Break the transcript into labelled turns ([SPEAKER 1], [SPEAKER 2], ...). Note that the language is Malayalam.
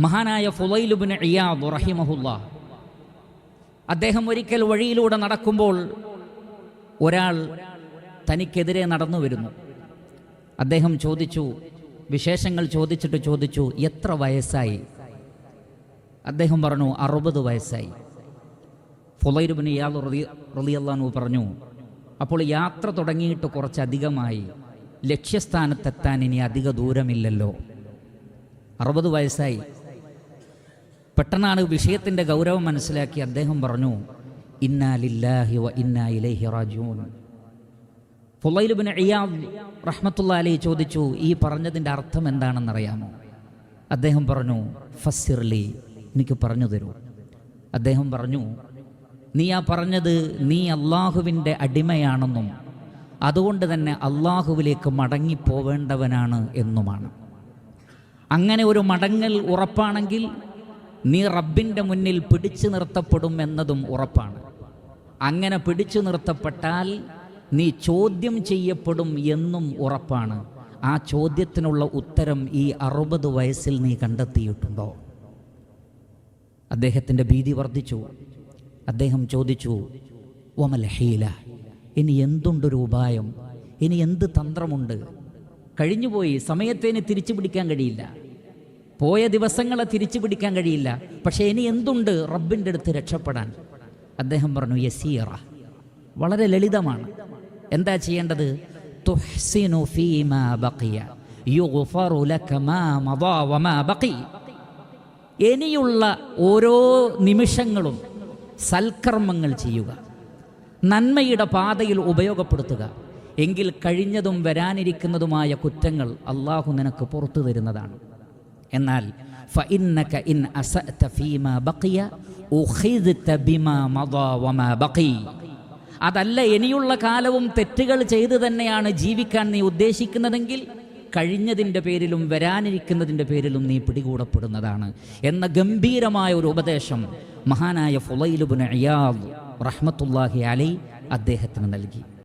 [SPEAKER 1] മഹാനായ ഫുലൈലുബിന് ഇയാദ് റഹിമഹുല്ല. അദ്ദേഹം ഒരിക്കൽ വഴിയിലൂടെ നടക്കുമ്പോൾ ഒരാൾ തനിക്കെതിരെ നടന്നു വരുന്നു. അദ്ദേഹം ചോദിച്ചു വിശേഷങ്ങൾ ചോദിച്ചിട്ട് ചോദിച്ചു എത്ര വയസ്സായി? അദ്ദേഹം പറഞ്ഞു അറുപത് വയസ്സായി. ഫുലൈരുബിന് ഇയാൾ റളിയല്ലാഹു പറഞ്ഞു അപ്പോൾ യാത്ര തുടങ്ങിയിട്ട് കുറച്ചധികമായി ലക്ഷ്യസ്ഥാനത്തെത്താൻ ഇനി അധിക ദൂരമില്ലല്ലോ. അറുപത് വയസ്സായി. പെട്ടെന്നാണ് വിഷയത്തിന്റെ ഗൗരവം മനസ്സിലാക്കി അദ്ദേഹം പറഞ്ഞു ഇന്നാലില്ലാഹി വ ഇന്നാ ഇലൈഹി റാജിഊൻ. ഫുലൈലുബിൻ ഇയാദ് റഹ്മത്തുള്ള അലി ചോദിച്ചു ഈ പറഞ്ഞതിന്റെ അർത്ഥം എന്താണെന്നറിയാമോ? അദ്ദേഹം പറഞ്ഞു ഫസ്സിർലി എനിക്ക് പറഞ്ഞു തരൂ. അദ്ദേഹം പറഞ്ഞു നീ ആ പറഞ്ഞത് നീ അള്ളാഹുവിന്റെ അടിമയാണെന്നും അതുകൊണ്ട് തന്നെ അള്ളാഹുവിലേക്ക് മടങ്ങിപ്പോവേണ്ടവനാണ് എന്നുമാണ്. അങ്ങനെ ഒരു മടങ്ങൽ ഉറപ്പാണെങ്കിൽ നീ റബ്ബിന്റെ മുന്നിൽ പിടിച്ചു നിർത്തപ്പെടും എന്നതും ഉറപ്പാണ്. അങ്ങനെ പിടിച്ചു നിർത്തപ്പെട്ടാൽ നീ ചോദ്യം ചെയ്യപ്പെടും എന്നും ഉറപ്പാണ്. ആ ചോദ്യത്തിനുള്ള ഉത്തരം ഈ അറുപത് വയസ്സിൽ നീ കണ്ടെത്തിയിട്ടുണ്ടോ? അദ്ദേഹത്തിന്റെ ഭീതി വർദ്ധിച്ചു. അദ്ദേഹം ചോദിച്ചു ഒമൽ ഹീല ഇനി എന്തുണ്ടൊരു ഉപായം? ഇനി എന്ത് തന്ത്രമുണ്ട്? കഴിഞ്ഞുപോയി സമയത്തേന് തിരിച്ചു പിടിക്കാൻ കഴിയില്ല. പോയ ദിവസങ്ങളെ തിരിച്ചു പിടിക്കാൻ കഴിയില്ല. പക്ഷേ ഇനി എന്തുണ്ട് റബ്ബിന്റെ അടുത്ത് രക്ഷപ്പെടാൻ? അദ്ദേഹം പറഞ്ഞു യസീറ. വളരെ ലളിതമാണ്. എന്താ ചെയ്യേണ്ടത്? തുഹ്സിനു ഫീമാ ബഖിയ. ലക മാ മദാ വമാ ബഖി. ഇനിയുള്ള ഓരോ നിമിഷങ്ങളും സൽക്കർമ്മങ്ങൾ ചെയ്യുക. നന്മയുടെ പാതയിൽ ഉപയോഗപ്പെടുത്തുക. എങ്കിൽ കഴിഞ്ഞതും വരാനിരിക്കുന്നതുമായ കുറ്റങ്ങൾ അള്ളാഹു നിനക്ക് പുറത്തു തരുന്നതാണ്. എന്നാൽ അതല്ല ഇനിയുള്ള കാലവും തെറ്റുകൾ ചെയ്തു തന്നെയാണ് ജീവിക്കാൻ നീ ഉദ്ദേശിക്കുന്നതെങ്കിൽ കഴിഞ്ഞതിന്റെ പേരിലും വരാനിരിക്കുന്നതിന്റെ പേരിലും നീ പിടികൂടപ്പെടുന്നതാണ്. എന്ന ഗംഭീരമായ ഒരു ഉപദേശം മഹാനായ ഫുലൈലുബുൻ അയ്യാദ് റഹ്മത്തുല്ലാഹി അലൈ അദ്ദേഹത്തിന് നൽകി.